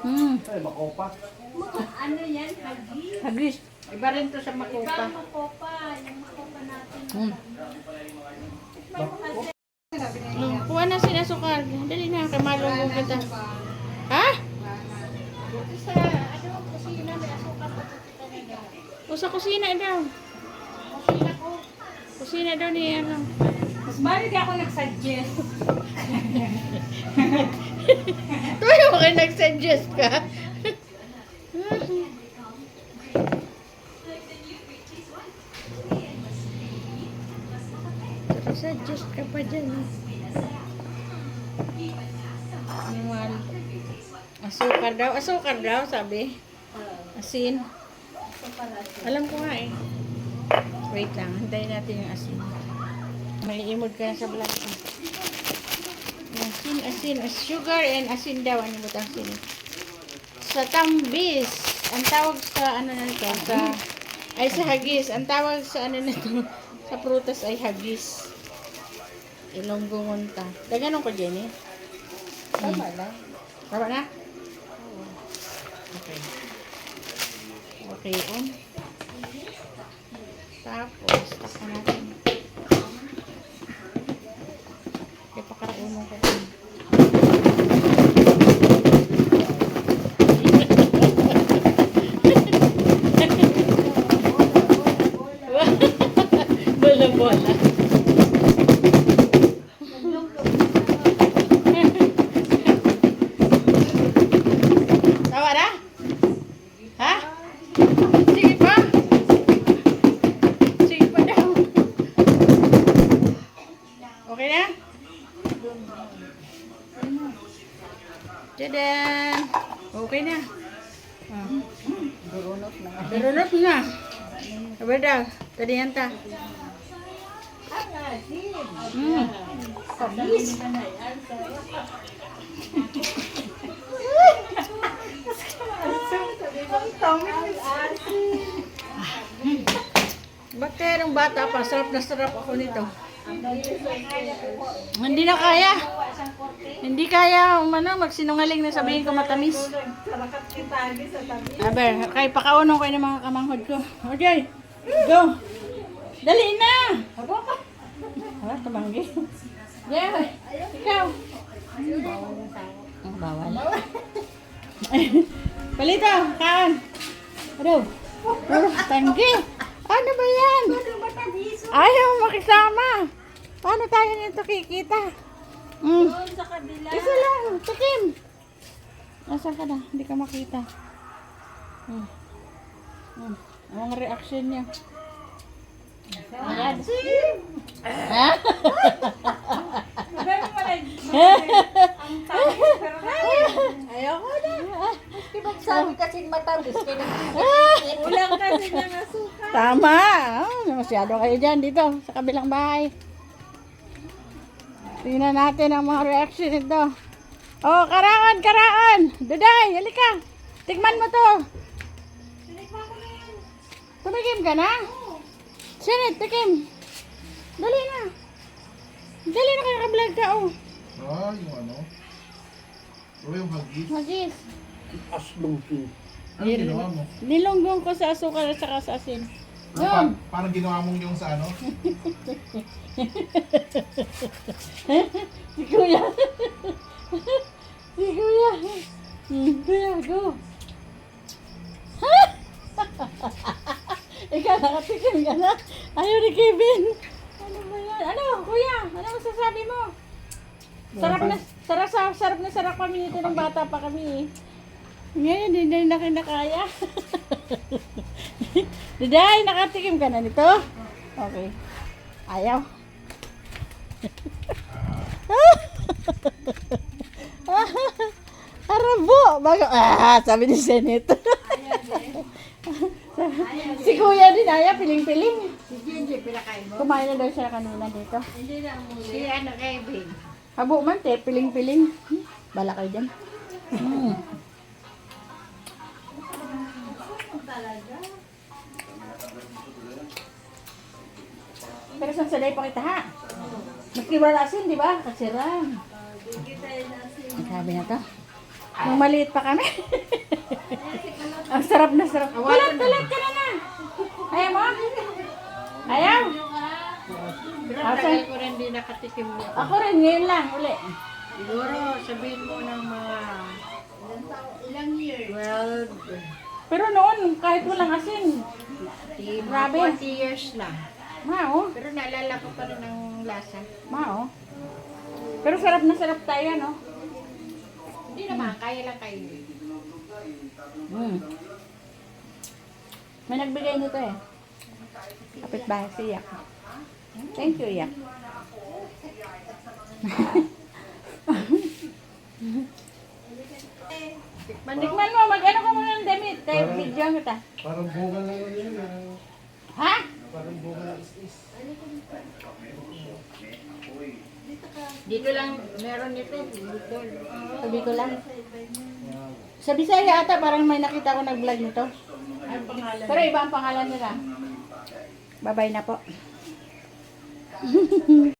Hmm. Ay, makopa. Ano yan? Hagi? Hagis. Iba rin to sa Iba makupa. ang makopa. Yung makopa natin. Hmm. Hmm. Kuha na sila sukar. Dali na, kamalungkong kita. Ha? Sa ano, kusina may asukal pa kita na. O sa kusina daw. Kusina ko. Kusina daw ni ano. Mas balik ako nag-suggest. Tuyo mo kayo nag-suggest ka. Suggest ka pa dyan. Anual. Asukar daw. Asukar daw, sabi. Asin. Alam ko nga eh. Wait lang. Hintayin natin yung asin. May imod ka na sa vlog ko. Asin, asin. as- Sugar and asin daw. Ano ba asin? Sa tambis. Ang tawag sa ano na ito? Sa, ay sa hagis. Ang tawag sa ano na ito? Sa prutas ay hagis. Ilonggo ngunta. Daganon ko, Jenny. Tama lang. Tama na? Okay. Okay, on. Tapos, taka natin. Bola bola. Tadan! Okay na. Ah. Durunot na. Darunot na. Sabi daw. Tadi yan ta. Mm. Kabis. Bakit yung bata pa? Sarap na sarap ako nito. Hindi na kaya. Hindi kaya umano magsinungaling na sabihin ko matamis. Aber, kay pakaunon ko ng mga kamanghod ko. Okay. Go. Dali na. Wala tumanggi. Yeah. Ikaw. Ang bawal. Palito, kaan. Ano? Tanggi. Ano ba yan? Ayaw makisama. Paano tayo nito kikita? Mm. Doon sa kabila. Isa lang, tikim. Nasaan ka na? Hindi ka makita. Hmm. Hmm. Ang reaction niya. Ayan. Ha? Ayoko na. Diba sabi kasi matamis, kulang kasi ng asukal. Tama. Oh, masyado kayo dyan dito sa kabilang bahay. Tingnan natin ang mga reaction nito. Oh, karaon, karaon. Duday, halika. Tikman mo to. Tumikim ka na? Sinit, tikim. Dali na. Dali na kaya ka-vlog ka, oh. Ah, yung ano? O yung hagis. Magis. Aslong to. Ano ginawa mo? Nilunggong ko sa asukal at saka sa asin. Ano, pa, parang ginawa mong yung sa ano? Si Kuya. si Kuya. Kuya, go. Ikaw, nakatikim ka na. Ayaw ni Kevin. Ano ba yan? Ano, Kuya? Ano masasabi mo? Sarap na, sarap, sarap na sarap kami nito ng bata pa kami eh. Ngayon, hindi na kinakaya. Diday, nakatikim ka na nito? Okay. Ayaw. Arabo! Bago, ah, sabi ni Senate. si Kuya din, ayaw, piling-piling. Si Jinji, pinakain mo? Kumain na daw siya kanina dito. Hindi na muli. Si ano, Kevin. Habo man, te, piling-piling. Bala kayo dyan. Hmm. Pero sa saday pa kita ha. Maski wala asin, di ba? Yun Ang sabi na to. Nung maliit pa kami. Ang sarap na sarap. Tulat, tulat ka na na. Ayaw mo? Ayaw? Pero Ah, ko rin din nakatikim nito. Ako rin, ngayon lang, uli. Siguro sabihin mo ng mga ilang years? 12, Pero noon, kahit walang asin. di, Grabe. 40 years na. Mao, Pero naalala ko pa rin ang lasa. mao. Pero sarap na sarap tayo, no? Hindi naman, kaya lang kayo. Mm. May nagbigay nito eh. Kapit bahay si Yak. Thank you, Yak. Tikman mo, mag-ano ka muna ng damit. Video kita. Parang bunga lang yun. ah. Ha? Parang bunga ng is-is. Dito lang, meron nito. Sabi ko lang. Sa Bisaya ata, parang may nakita ko nag-vlog nito. Pero iba ang pangalan nila. Bye-bye na po.